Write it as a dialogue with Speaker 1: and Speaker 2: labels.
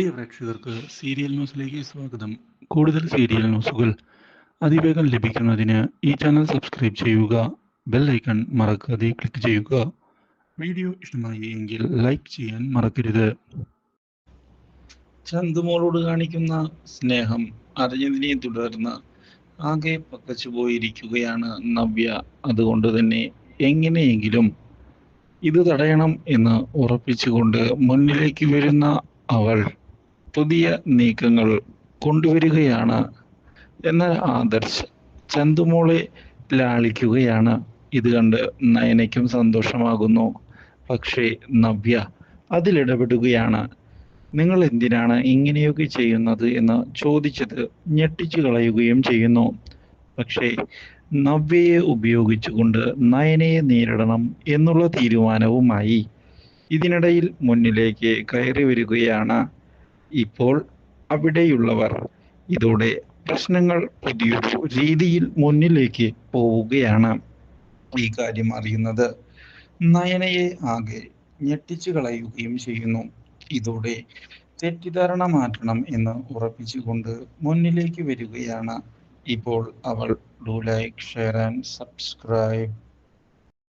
Speaker 1: പ്രിയ പ്രേക്ഷകർക്ക് സീരിയൽ ന്യൂസിലേക്ക് സ്വാഗതം. കൂടുതൽ സീരിയൽ ന്യൂസുകൾ അതിവേഗം ലഭിക്കുന്നതിന് ഈ ചാനൽ സബ്സ്ക്രൈബ് ചെയ്യുക ബെൽ ഐക്കൺ മറക്കാതെ ക്ലിക്ക് ചെയ്യുക. വീഡിയോ ഇഷ്ടമായി എങ്കിൽ ലൈക്ക് ചെയ്യാൻ മറക്കരുത്. ചന്തുമോളോട് കാണിക്കുന്ന സ്നേഹം അറിഞ്ഞതിനെ തുടർന്ന് ആകെ പക്കച്ചു പോയിരിക്കുകയാണ് നവ്യ. അതുകൊണ്ട് തന്നെ എങ്ങനെയെങ്കിലും ഇത് തടയണം എന്ന് ഉറപ്പിച്ചുകൊണ്ട് മുന്നിലേക്ക് വരുന്ന അവൾ പുതിയ നീക്കങ്ങൾ കൊണ്ടുവരികയാണ് എന്ന ആദർശ്. ചന്തുമോളെ ലാളിക്കുകയാണ്. ഇത് കണ്ട് നയനയ്ക്കും സന്തോഷമാകുന്നു. പക്ഷേ നവ്യ അതിലിടപെടുകയാണ്. നിങ്ങൾ എന്തിനാണ് ഇങ്ങനെയൊക്കെ ചെയ്യുന്നത്? എന്ന് ചോദിച്ചത് ഞെട്ടിച്ചു കളയുകയും ചെയ്യുന്നു. പക്ഷേ നവ്യയെ ഉപയോഗിച്ചുകൊണ്ട് നയനയെ നേരിടണം എന്നുള്ള തീരുമാനവുമായി ഇതിനിടയിൽ മുന്നിലേക്ക് കയറി വരികയാണ്. ഇപ്പോൾ അവിടെയുള്ളവർ ഇതോടെ പ്രശ്നങ്ങൾ പുതിയൊരു രീതിയിൽ മുന്നിലേക്ക് പോവുകയാണ് ഈ കാര്യം അറിയുന്നത്. നയനയെ ആകെ ഞെട്ടിച്ചു കളയുകയും ചെയ്യുന്നു. ഇതോടെ തെറ്റിദ്ധാരണ മാറ്റണം എന്ന് ഉറപ്പിച്ചുകൊണ്ട് മുന്നിലേക്ക് വരികയാണ് ഇപ്പോൾ അവൾ. Do like share and subscribe